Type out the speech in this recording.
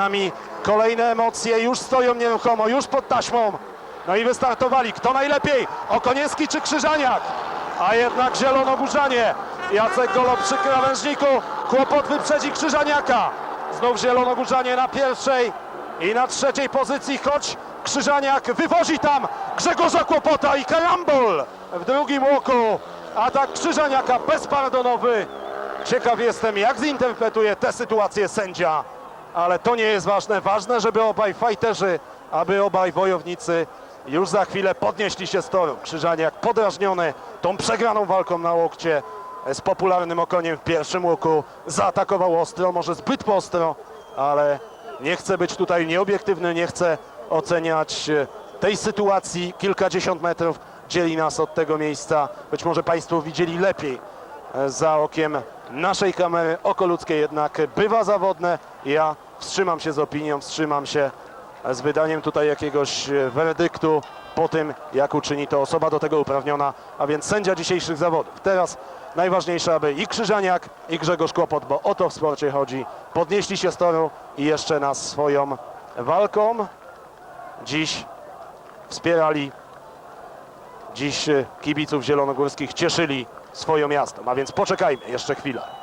nami kolejne emocje, już stoją nieruchomo, już pod taśmą. No i wystartowali. Kto najlepiej? Okoniecki czy Krzyżaniak? A jednak Zielonogórzanie. Jacek Golob przy krawężniku. Kłopot wyprzedzi Krzyżaniaka. Znów Zielonogórzanie na pierwszej i na trzeciej pozycji, choć Krzyżaniak wywozi tam Grzegorza Kłopota i karambol w drugim łoku. Atak Krzyżaniaka bezpardonowy. Ciekaw jestem, jak zinterpretuje tę sytuację sędzia, ale to nie jest ważne. Ważne, żeby obaj fajterzy, aby obaj wojownicy już za chwilę podnieśli się z toru. Krzyżaniak podrażniony tą przegraną walką na łokcie z popularnym okoniem w pierwszym łuku zaatakował ostro, może zbyt ostro, ale nie chcę być tutaj nieobiektywny, nie chcę oceniać e, tej sytuacji. Kilkadziesiąt metrów dzieli nas od tego miejsca. Być może Państwo widzieli lepiej e, za okiem naszej kamery. Oko ludzkie jednak bywa zawodne. Ja wstrzymam się z opinią, wstrzymam się z wydaniem tutaj jakiegoś e, werdyktu po tym, jak uczyni to osoba do tego uprawniona, a więc sędzia dzisiejszych zawodów. Teraz najważniejsze, aby i Krzyżaniak, i Grzegorz Kłopot, bo o to w sporcie chodzi, podnieśli się z toru i jeszcze nas swoją walką dziś wspierali, dziś e, kibiców zielonogórskich cieszyli swoją miasto. A więc poczekajmy jeszcze chwilę.